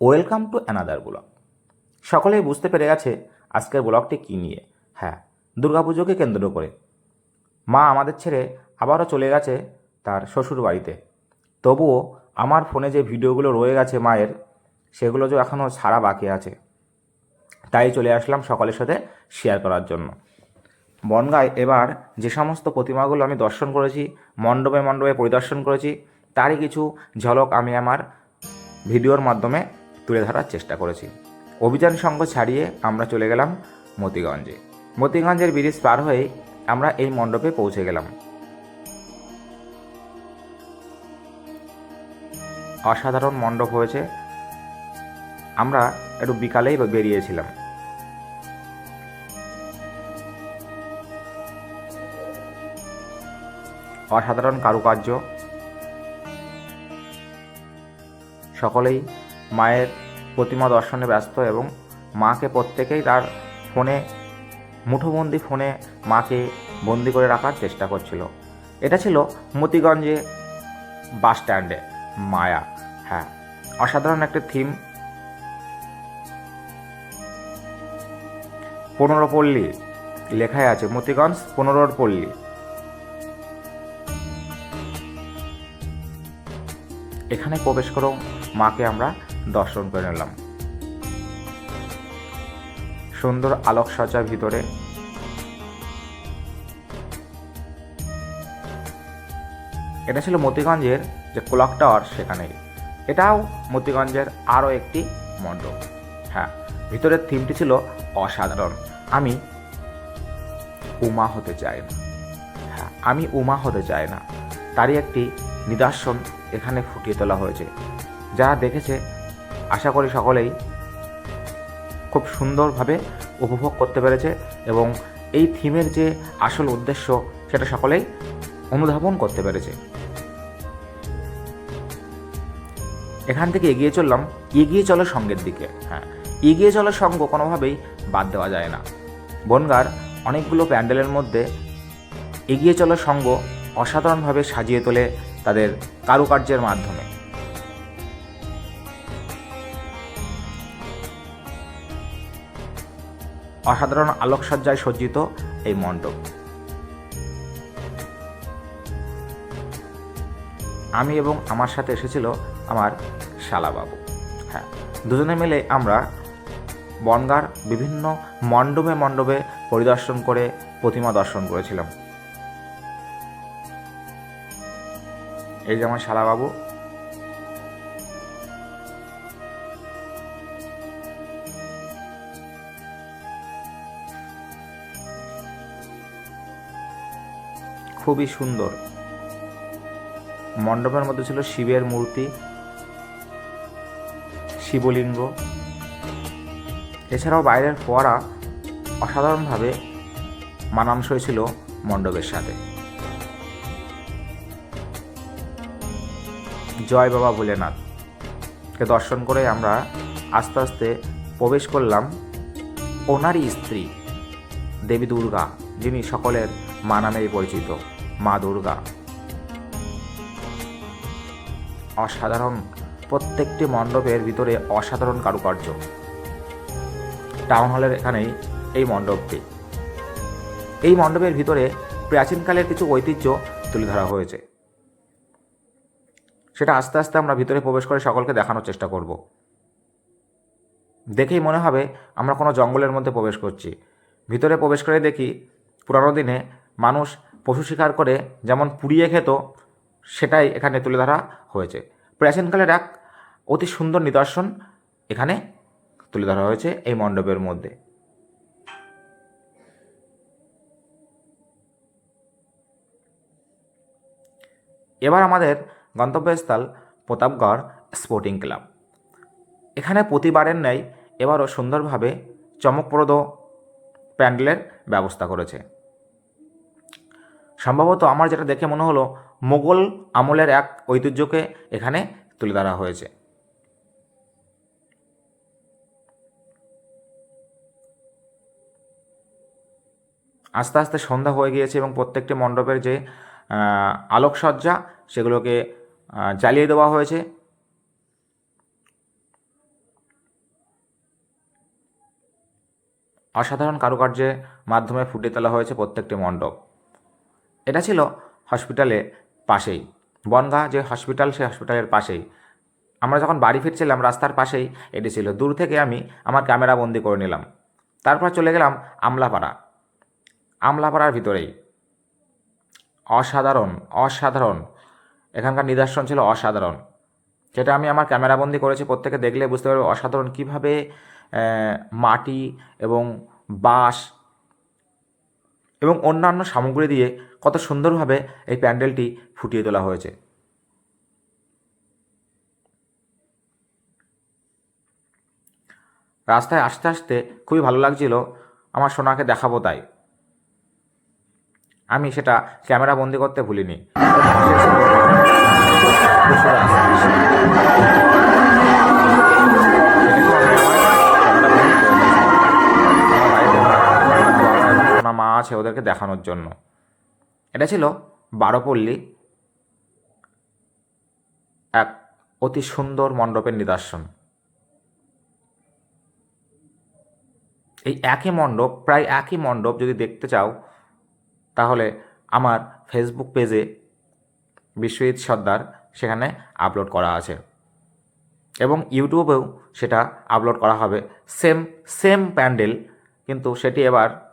Welcome to another blog. সকলেই বুঝতে পেরে গেছে আজকের ব্লগটি কী নিয়ে। হ্যাঁ দুর্গাপুজোকে কেন্দ্র করে। মা আমাদের ছেড়ে আবারও চলে গেছে তার শ্বশুর বাড়িতে। তবুও আমার ফোনে যে ভিডিওগুলো রয়ে গেছে মায়ের, সেগুলো যে এখনও সারা বাকি আছে। তাই চলে আসলাম সকলের সাথে শেয়ার করার জন্য। বনগায় এবার যে সমস্ত প্রতিমাগুলো আমি দর্শন করেছি, মণ্ডপে মণ্ডপে পরিদর্শন করেছি, তারই কিছু ঝলক আমি আমার ভিডিওর মাধ্যমে তুলে ধরার চেষ্টা করেছি। অভিযান সঙ্গ ছাড়িয়ে আমরা চলে গেলাম মতিগঞ্জে। মতিগঞ্জের ব্রিজ পার হয়ে আমরা এই মণ্ডপে পৌঁছে গেলাম। অসাধারণ মণ্ডপ হয়েছে। আমরা একটু বিকালেই বেরিয়েছিলাম। অসাধারণ কারুকার্য। সকলেই মায়ের প্রতিমা দর্শনে ব্যস্ত এবং মাকে প্রত্যেকেই তার ফোনে, মুঠোবন্দি ফোনে মাকে বন্দি করে রাখার চেষ্টা করছিল। এটা ছিল মতিগঞ্জে বাস স্ট্যান্ডে, মায়া। হ্যাঁ অসাধারণ একটা থিম। পনেরো পল্লী, লেখাই আছে, মতিগঞ্জ পনেরোর পল্লী। এখানে প্রবেশ করেও মাকে আমরা দর্শন করে নিলাম। সুন্দর আলোকসজ্জার ভিতরে এটা ছিল মতিগঞ্জের যে ক্লক টাওয়ার সেখানে। এটাও মতিগঞ্জের আরও একটি মণ্ডপ। হ্যাঁ ভিতরের থিমটি ছিল অসাধারণ। আমি উমা হতে চাই না। হ্যাঁ আমি উমা হতে চাই না। তারই একটি নিদর্শন এখানে ফুটিয়ে তোলা হয়েছে। যারা দেখেছে আশা করি সকলেই খুব সুন্দরভাবে উপভোগ করতে পেরেছে এবং এই থিমের যে আসল উদ্দেশ্য সেটা সকলেই অনুধাবন করতে পেরেছে। এখান থেকে এগিয়ে চললাম। এগিয়ে চলো সঙ্গের দিকে। হ্যাঁ এগিয়ে চলো সঙ্গ কোনোভাবেই বাদ দেওয়া যায় না। বনগার অনেকগুলো প্যান্ডেলের মধ্যে এগিয়ে চলো সঙ্গ অসাধারণভাবে সাজিয়ে তোলে তাদের কারুকার্যের মাধ্যমে। অসাধারণ আলোকসজ্জায় সজ্জিত এই মণ্ডপ। আমি এবং আমার সাথে এসেছিল আমার শালাবাবু। হ্যাঁ দুজনে মিলে আমরা বনগার বিভিন্ন মণ্ডপে মণ্ডপে পরিদর্শন করে প্রতিমা দর্শন করেছিলাম। এই যে আমার শালাবাবু খুবই সুন্দর। মণ্ডপের মধ্যে ছিল শিবের মূর্তি, শিবলিঙ্গ। এছাড়াও বাইরের ফোয়ারা অসাধারণভাবে মানানসই ছিল মণ্ডপের সাথে। জয় বাবা ভোলেনাথকে দর্শন করে আমরা আস্তে আস্তে প্রবেশ করলাম ওনারই স্ত্রী, দেবী দুর্গা, যিনি সকলের মা নামেই পরিচিত। মা দুর্গা। অসাধারণ প্রত্যেকটি মণ্ডপের ভিতরে অসাধারণ কারুকার্য। টাউন হলের এখানেই এই মণ্ডপটি। এই মণ্ডপের ভিতরে প্রাচীনকালের কিছু ঐতিহ্য তুলে ধরা হয়েছে। সেটা আস্তে আস্তে আমরা ভিতরে প্রবেশ করে সকলকে দেখানোর চেষ্টা করব। দেখেই মনে হবে আমরা কোনো জঙ্গলের মধ্যে প্রবেশ করছি। ভিতরে প্রবেশ করে দেখি পুরানো দিনে মানুষ পশু শিকার করে যেমন পুড়িয়ে খেত, সেটাই এখানে তুলে ধরা হয়েছে। প্রাচীনকালের এক অতি সুন্দর নিদর্শন এখানে তুলে ধরা হয়েছে এই মণ্ডপের মধ্যে। এবার আমাদের গন্তব্যস্থল প্রতাপগড় স্পোর্টিং ক্লাব। এখানে প্রতিবারের ন্যায় এবারও সুন্দরভাবে চমকপ্রদ প্যান্ডেলের ব্যবস্থা করেছে। সম্ভবত আমার যেটা দেখে মনে হলো, মোগল আমলের এক ঐতিহ্যকে এখানে তুলে ধরা হয়েছে। আস্তে আস্তে সন্ধ্যা হয়ে গিয়েছে এবং প্রত্যেকটি মণ্ডপের যে আলোকসজ্জা, সেগুলোকে জ্বালিয়ে দেওয়া হয়েছে। অসাধারণ কারুকার্যের মাধ্যমে ফুটে তোলা হয়েছে প্রত্যেকটি মণ্ডপ। এটা ছিল হসপিটালে পাশেই। বনগাঁ যে হসপিটাল সেই হসপিটালের পাশেই। আমরা যখন বাড়ি ফিরছিলাম রাস্তার পাশেই, এটি ছিল। দূর থেকে আমি আমার ক্যামেরা বন্দি করে নিলাম। তারপর চলে গেলাম আমলাপাড়া। আমলাপাড়ার ভিতরেই। অসাধারণ অসাধারণ। এখানকার নিদর্শন ছিল অসাধারণ। যেটা আমি আমার ক্যামেরাবন্দি করেছি, প্রত্যেকে দেখলে বুঝতে পারবে অসাধারণ কীভাবে মাটি এবং বাঁশ এবং অন্যান্য সামগ্রী দিয়ে কত সুন্দরভাবে এই প্যান্ডেলটি ফুটিয়ে তোলা হয়েছে। রাস্তায় আসতে আসতে খুবই ভালো লাগছিল, আমার সোনাকে দেখাবো তাই। আমি সেটা ক্যামেরা বন্দি করতে ভুলিনি। মা আছে ওদেরকে দেখানোর জন্য। এটা ছিল বারোপল্লী এক অতি সুন্দর মণ্ডপের নিদর্শন। এই একই মণ্ডপ, প্রায় একই মণ্ডপ যদি দেখতে চাও, তাহলে আমার ফেসবুক পেজে বিশ্বজিৎ সর্দার সেখানে আপলোড করা আছে। এবং ইউটিউবেও সেটা আপলোড করা হবে। সেম সেম প্যান্ডেল কিন্তু সেটি এবার